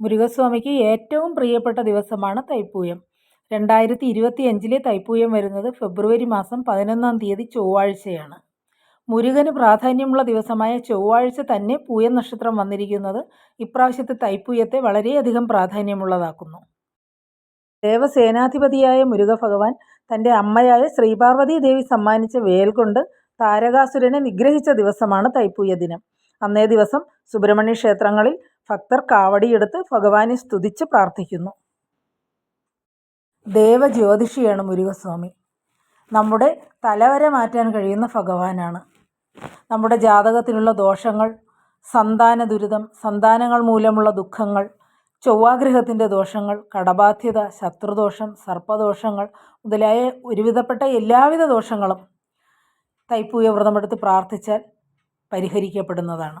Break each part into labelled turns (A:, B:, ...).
A: മുരുകസ്വാമിക്ക് ഏറ്റവും പ്രിയപ്പെട്ട ദിവസമാണ് തൈപ്പൂയം. രണ്ടായിരത്തി ഇരുപത്തി അഞ്ചിലെ തൈപ്പൂയം വരുന്നത് ഫെബ്രുവരി മാസം പതിനൊന്നാം തീയതി ചൊവ്വാഴ്ചയാണ്. മുരുകന് പ്രാധാന്യമുള്ള ദിവസമായ ചൊവ്വാഴ്ച തന്നെ പൂയം നക്ഷത്രം വന്നിരിക്കുന്നത് ഇപ്രാവശ്യത്തെ തൈപ്പൂയത്തെ വളരെയധികം പ്രാധാന്യമുള്ളതാക്കുന്നു. ദേവസേനാധിപതിയായ മുരുക ഭഗവാൻ തന്റെ അമ്മയായ ശ്രീപാർവതി ദേവി സമ്മാനിച്ച വേൽ കൊണ്ട് താരകാസുരനെ നിഗ്രഹിച്ച ദിവസമാണ് തൈപ്പൂയ ദിനം. അന്നേ ദിവസം സുബ്രഹ്മണ്യ ക്ഷേത്രങ്ങളിൽ ഭക്തർ കാവടിയെടുത്ത് ഭഗവാനെ സ്തുതിച്ച് പ്രാർത്ഥിക്കുന്നു. ദേവജ്യോതിഷിയാണ് മുരുകസ്വാമി. നമ്മുടെ തലവരെ മാറ്റാൻ കഴിയുന്ന ഭഗവാനാണ്. നമ്മുടെ ജാതകത്തിലുള്ള ദോഷങ്ങൾ സന്താന ദുരിതം സന്താനങ്ങൾ മൂലമുള്ള ദുഃഖങ്ങൾ ചൊവ്വാഗ്രഹത്തിന്റെ ദോഷങ്ങൾ കടബാധ്യത ശത്രുദോഷം സർപ്പദോഷങ്ങൾ മുതലായ ഒരുവിധപ്പെട്ട എല്ലാവിധ ദോഷങ്ങളും തൈപ്പൂയ വ്രതമെടുത്ത് പ്രാർത്ഥിച്ചാൽ പരിഹരിക്കപ്പെടുന്നതാണ്.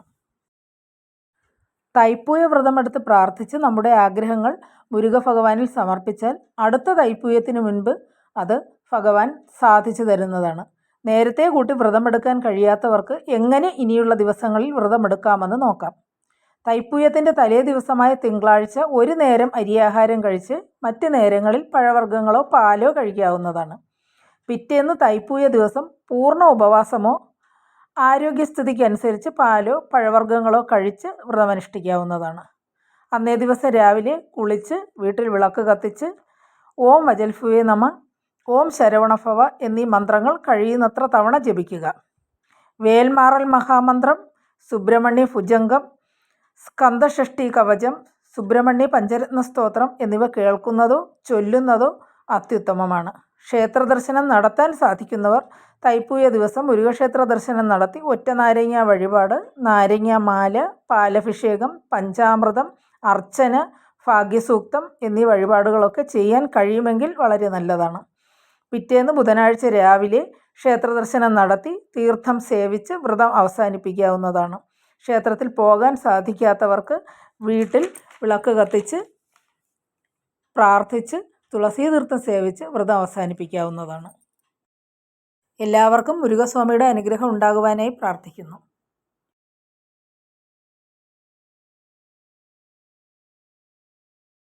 A: തൈപ്പൂയ വ്രതമെടുത്ത് പ്രാർത്ഥിച്ച് നമ്മുടെ ആഗ്രഹങ്ങൾ മുരുക ഭഗവാനിൽ സമർപ്പിച്ചാൽ അടുത്ത തൈപ്പൂയത്തിന് മുൻപ് അത് ഭഗവാൻ സാധിച്ചു തരുന്നതാണ്. നേരത്തെ കൂട്ടി വ്രതമെടുക്കാൻ കഴിയാത്തവർക്ക് എങ്ങനെ ഇനിയുള്ള ദിവസങ്ങളിൽ വ്രതമെടുക്കാമെന്ന് നോക്കാം. തൈപ്പൂയത്തിന്റെ തലേ ദിവസമായ തിങ്കളാഴ്ച ഒരു നേരം അരിയാഹാരം കഴിച്ച് മറ്റ് നേരങ്ങളിൽ പഴവർഗങ്ങളോ പാലോ കഴിക്കാവുന്നതാണ്. പിറ്റേന്ന് തൈപ്പൂയ ദിവസം പൂർണ ഉപവാസമോ ആരോഗ്യസ്ഥിതിക്കനുസരിച്ച് പാലോ പഴവർഗങ്ങളോ കഴിച്ച് വ്രതമനുഷ്ഠിക്കാവുന്നതാണ്. അന്നേ ദിവസം രാവിലെ കുളിച്ച് വീട്ടിൽ വിളക്ക് കത്തിച്ച് ഓം വജൽഫുവേ നമ ഓം ശരവണഭവ എന്നീ മന്ത്രങ്ങൾ കഴിയുന്നത്ര തവണ ജപിക്കുക. വേൽമാറൽ മഹാമന്ത്രം സുബ്രഹ്മണ്യ ഭുജംഗം സ്കന്ദഷഷ്ടി കവചം സുബ്രഹ്മണ്യ പഞ്ചരത്ന സ്തോത്രം എന്നിവ കേൾക്കുന്നതോ ചൊല്ലുന്നതോ അത്യുത്തമമാണ്. ക്ഷേത്ര ദർശനം നടത്താൻ സാധിക്കുന്നവർ തൈപ്പൂയ ദിവസം മുരുകക്ഷേത്ര ദർശനം നടത്തി ഒറ്റ നാരങ്ങ വഴിപാട് നാരങ്ങ മാല പാലഭിഷേകം പഞ്ചാമൃതം അർച്ചന ഭാഗ്യസൂക്തം എന്നീ വഴിപാടുകളൊക്കെ ചെയ്യാൻ കഴിയുമെങ്കിൽ വളരെ നല്ലതാണ്. പിറ്റേന്ന് ബുധനാഴ്ച രാവിലെ ക്ഷേത്ര ദർശനം നടത്തി തീർത്ഥം സേവിച്ച് വ്രതം അവസാനിപ്പിക്കാവുന്നതാണ്. ക്ഷേത്രത്തിൽ പോകാൻ സാധിക്കാത്തവർക്ക് വീട്ടിൽ വിളക്ക് കത്തിച്ച് പ്രാർത്ഥിച്ച് തുളസീ തീർത്ഥം സേവിച്ച് വ്രതം അവസാനിപ്പിക്കാവുന്നതാണ്. എല്ലാവർക്കും മുരുകസ്വാമിയുടെ അനുഗ്രഹം ഉണ്ടാകുവാനായി പ്രാർത്ഥിക്കുന്നു.